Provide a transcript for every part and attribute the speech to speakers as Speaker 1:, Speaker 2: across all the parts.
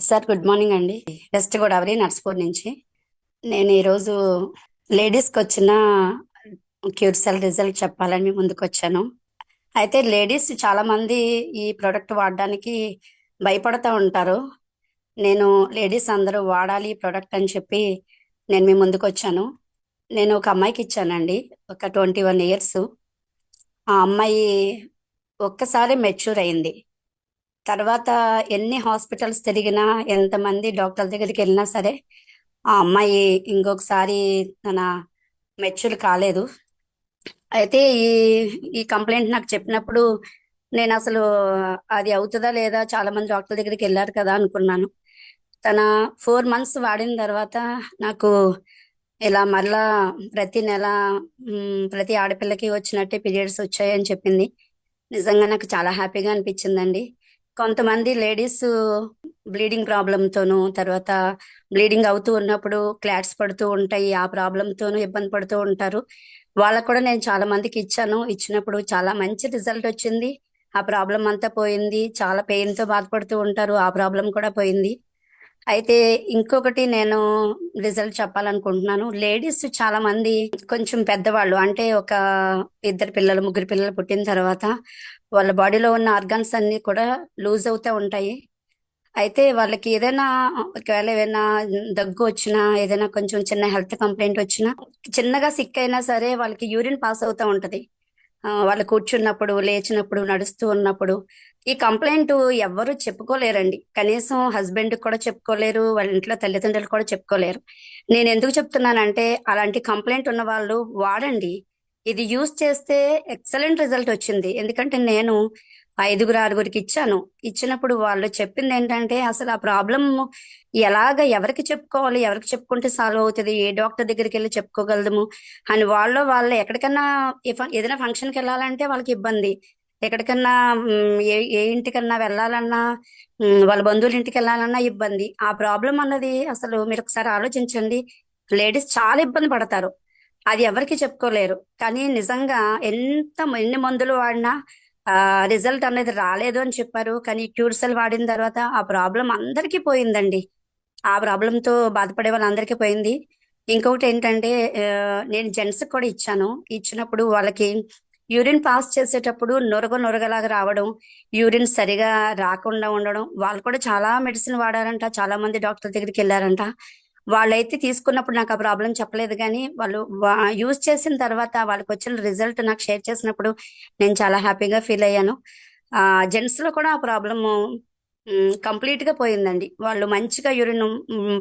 Speaker 1: Sir good morning అండి. West Godavari Narsapur నుంచి. నేను ఈరోజు లేడీస్కి వచ్చిన క్యూర్ సెల్ రిజల్ట్ చెప్పాలని మీ ముందుకు వచ్చాను. అయితే లేడీస్ చాలా మంది ఈ ప్రోడక్ట్ వాడడానికి భయపడుతూ ఉంటారు. నేను లేడీస్ అందరూ వాడాలి ఈ ప్రోడక్ట్ అని చెప్పి నేను మీ ముందుకు వచ్చాను. నేను ఒక అమ్మాయికి ఇచ్చానండి ఒక ట్వంటీ వన్ ఇయర్స్. ఆ అమ్మాయి ఒక్కసారి మెచ్యూర్ అయింది. తర్వాత ఎన్ని హాస్పిటల్స్ తిరిగినా ఎంతమంది డాక్టర్ల దగ్గరికి వెళ్ళినా సరే ఆ అమ్మాయి ఇంకొకసారి తన మెచ్యూర్ కాలేదు. అయితే ఈ ఈ కంప్లైంట్ నాకు చెప్పినప్పుడు నేను అసలు అది అవుతుందా లేదా చాలా మంది డాక్టర్ దగ్గరికి వెళ్ళారు కదా అనుకున్నాను. తన ఫోర్ మంత్స్ వాడిన తర్వాత నాకు ఇలా మరలా ప్రతి నెల ప్రతి ఆడపిల్లకి వచ్చినట్టే పీరియడ్స్ వచ్చాయని చెప్పింది. నిజంగా నాకు చాలా హ్యాపీగా అనిపించిందండి. కొంతమంది లేడీస్ బ్లీడింగ్ ప్రాబ్లంతోనూ తర్వాత బ్లీడింగ్ అవుతూ ఉన్నప్పుడు క్లాట్స్ పడుతూ ఉంటాయి ఆ ప్రాబ్లంతోనూ ఇబ్బంది పడుతూ ఉంటారు. వాళ్ళకు కూడా నేను చాలా మందికి ఇచ్చాను. ఇచ్చినప్పుడు చాలా మంచి రిజల్ట్ వచ్చింది. ఆ ప్రాబ్లం అంతా పోయింది. చాలా పెయిన్తో బాధపడుతూ ఉంటారు. ఆ ప్రాబ్లం కూడా పోయింది. అయితే ఇంకొకటి నేను రిజల్ట్ చెప్పాలనుకుంటున్నాను. లేడీస్ చాలా మంది కొంచెం పెద్దవాళ్ళు అంటే ఒక ఇద్దరు పిల్లలు ముగ్గురు పిల్లలు పుట్టిన తర్వాత వాళ్ళ బాడీలో ఉన్న ఆర్గాన్స్ అన్ని కూడా లూజ్ అవుతూ ఉంటాయి. అయితే వాళ్ళకి ఏదైనా ఒకవేళ ఏదైనా దగ్గు వచ్చినా ఏదైనా కొంచెం చిన్న హెల్త్ కంప్లైంట్ వచ్చినా చిన్నగా సిక్ అయినా సరే వాళ్ళకి యూరిన్ పాస్ అవుతూ ఉంటది. వాళ్ళు కూర్చున్నప్పుడు లేచినప్పుడు నడుస్తూ ఉన్నప్పుడు ఈ కంప్లైంట్ ఎవ్వరు చెప్పుకోలేరండి. కనీసం హస్బెండ్ కూడా చెప్పుకోలేరు వాళ్ళ ఇంట్లో తల్లిదండ్రులు కూడా చెప్పుకోలేరు. నేను ఎందుకు చెప్తున్నానంటే అలాంటి కంప్లైంట్ ఉన్న వాళ్ళు వాడండి. ఇది యూస్ చేస్తే ఎక్సలెంట్ రిజల్ట్ వచ్చింది. ఎందుకంటే నేను ఐదుగురు ఆరుగురికి ఇచ్చాను. ఇచ్చినప్పుడు వాళ్ళు చెప్పింది ఏంటంటే అసలు ఆ ప్రాబ్లం ఎలాగ ఎవరికి చెప్పుకోవాలి? ఎవరికి చెప్పుకుంటే సాల్వ్ అవుతుంది? ఏ డాక్టర్ దగ్గరికి వెళ్ళి చెప్పుకోగలము అని వాళ్ళు వాళ్ళు ఎక్కడికన్నా ఏదైనా ఫంక్షన్కి వెళ్ళాలంటే వాళ్ళకి ఇబ్బంది. ఎక్కడికన్నా ఏ ఏ ఇంటికన్నా వెళ్ళాలన్నా వాళ్ళ బంధువుల ఇంటికి వెళ్ళాలన్నా ఇబ్బంది. ఆ ప్రాబ్లం అన్నది అసలు మీరు ఒకసారి ఆలోచించండి. లేడీస్ చాలా ఇబ్బంది పడతారు. అది ఎవరికి చెప్పుకోలేరు. కానీ నిజంగా ఎంత ఎన్ని మందులు వాడినా రిజల్ట్ అనేది రాలేదు అని చెప్పారు. కానీ క్యూర్సెల్ వాడిన తర్వాత ఆ ప్రాబ్లం అందరికీ పోయిందండి. ఆ ప్రాబ్లంతో బాధపడే వాళ్ళందరికీ పోయింది. ఇంకొకటి ఏంటంటే నేను జెంట్స్ కూడా ఇచ్చాను. ఇచ్చినప్పుడు వాళ్ళకి యూరిన్ పాస్ చేసేటప్పుడు నొరగ నొరగలాగా రావడం యూరిన్ సరిగా రాకుండా ఉండడం వాళ్ళు కూడా చాలా మెడిసిన్ వాడారంట. చాలా మంది డాక్టర్ దగ్గరికి వెళ్ళారంట. వాళ్ళైతే తీసుకున్నప్పుడు నాకు ఆ ప్రాబ్లం చెప్పలేదు కానీ వాళ్ళు యూజ్ చేసిన తర్వాత వాళ్ళకి వచ్చిన రిజల్ట్ నాకు షేర్ చేసినప్పుడు నేను చాలా హ్యాపీగా ఫీల్ అయ్యాను. ఆ జెంట్స్లో కూడా ఆ ప్రాబ్లము కంప్లీట్గా పోయిందండి. వాళ్ళు మంచిగా యూరిన్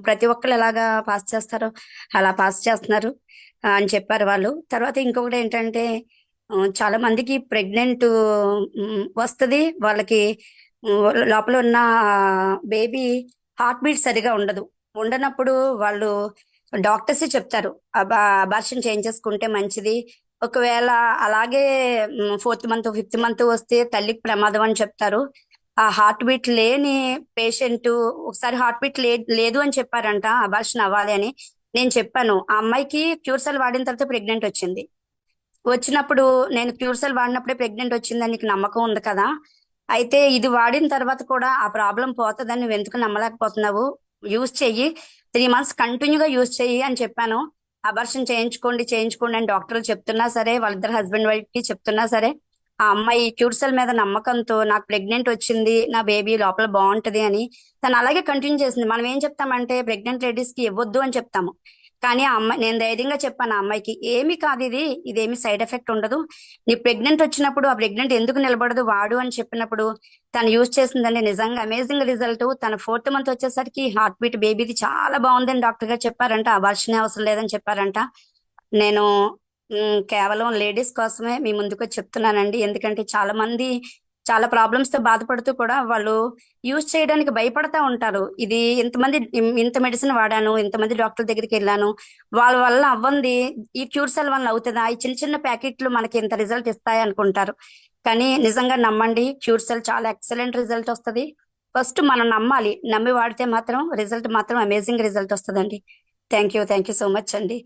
Speaker 1: ప్రతి ఒక్కరు ఎలాగా పాస్ చేస్తారో అలా పాస్ చేస్తున్నారు అని చెప్పారు వాళ్ళు. తర్వాత ఇంకొకటి ఏంటంటే చాలా మందికి ప్రెగ్నెంట్ వస్తుంది వాళ్ళకి లోపల ఉన్న బేబీ హార్ట్ బీట్ సరిగా ఉండదు. ఉండనప్పుడు వాళ్ళు డాక్టర్స్ చెప్తారు అబార్షన్ చేయించేసుకుంటే మంచిది. ఒకవేళ అలాగే ఫోర్త్ మంత్ ఫిఫ్త్ మంత్ వస్తే తల్లికి ప్రమాదం అని చెప్తారు. ఆ హార్ట్ బీట్ లేని పేషెంట్ ఒకసారి హార్ట్ బీట్ లేదు అని చెప్పారంట అబార్షన్ అవ్వాలి అని. నేను చెప్పాను ఆ అమ్మాయికి క్యూర్సెల్ వాడిన తర్వాత ప్రెగ్నెంట్ వచ్చింది. వచ్చినప్పుడు నేను క్యూర్సెల్ వాడినప్పుడే ప్రెగ్నెంట్ వచ్చిందని నీకు నమ్మకం ఉంది కదా. అయితే ఇది వాడిన తర్వాత కూడా ఆ ప్రాబ్లం పోతుందని నువ్వు ఎందుకు నమ్మలేకపోతున్నావు? యూజ్ చెయ్యి. త్రీ మంత్స్ కంటిన్యూగా యూజ్ చెయ్యి అని చెప్పాను. అబర్షన్ చేయించుకోండి చేయించుకోండి అని డాక్టర్లు చెప్తున్నా సరే వాళ్ళిద్దరు హస్బెండ్ వైఫ్కి చెప్తున్నా సరే ఆ అమ్మాయి క్యూర్సెల్ మీద నమ్మకంతో నాకు ప్రెగ్నెంట్ వచ్చింది నా బేబీ లోపల బాగుంటది అని తను అలాగే కంటిన్యూ చేసింది. మనం ఏం చెప్తామంటే ప్రెగ్నెంట్ లేడీస్కి ఇవ్వద్దు అని చెప్తాము. కానీ ఆ అమ్మాయి నేను ధైర్యంగా చెప్పాను ఆ అమ్మాయికి ఏమి కాదు ఇది ఇదేమి సైడ్ ఎఫెక్ట్ ఉండదు. నీ ప్రెగ్నెంట్ వచ్చినప్పుడు ఆ ప్రెగ్నెంట్ ఎందుకు నిలబడదు వాడు అని చెప్పినప్పుడు తను యూజ్ చేసిందండి నిజంగా అమేజింగ్ రిజల్ట్. తన ఫోర్త్ మంత్ వచ్చేసరికి హార్ట్ బీట్ బేబీది చాలా బాగుందని డాక్టర్ గారు చెప్పారంట. అబార్షన్ అవసరం లేదని చెప్పారంట. నేను కేవలం లేడీస్ కోసమే మీ ముందుకు చెప్తున్నానండి. ఎందుకంటే చాలా మంది చాలా ప్రాబ్లమ్స్తో బాధపడుతూ కూడా వాళ్ళు యూజ్ చేయడానికి భయపడతా ఉంటారు. ఇది ఇంతమంది ఇంత మెడిసిన్ వాడాను ఇంతమంది డాక్టర్ దగ్గరికి వెళ్ళాను. వాళ్ళ వల్ల అవ్వంది ఈ క్యూర్సెల్ వల్ల అవుతుందా ఈ చిన్న చిన్న ప్యాకెట్లు మనకి ఇంత రిజల్ట్ ఇస్తాయి అనుకుంటారు. కానీ నిజంగా నమ్మండి క్యూర్సెల్ చాలా ఎక్సలెంట్ రిజల్ట్ వస్తది. ఫస్ట్ మనం నమ్మాలి నమ్మి వాడితే మాత్రం రిజల్ట్ మాత్రం అమేజింగ్ రిజల్ట్ వస్తుందండి. Thank you thank you so much అండి.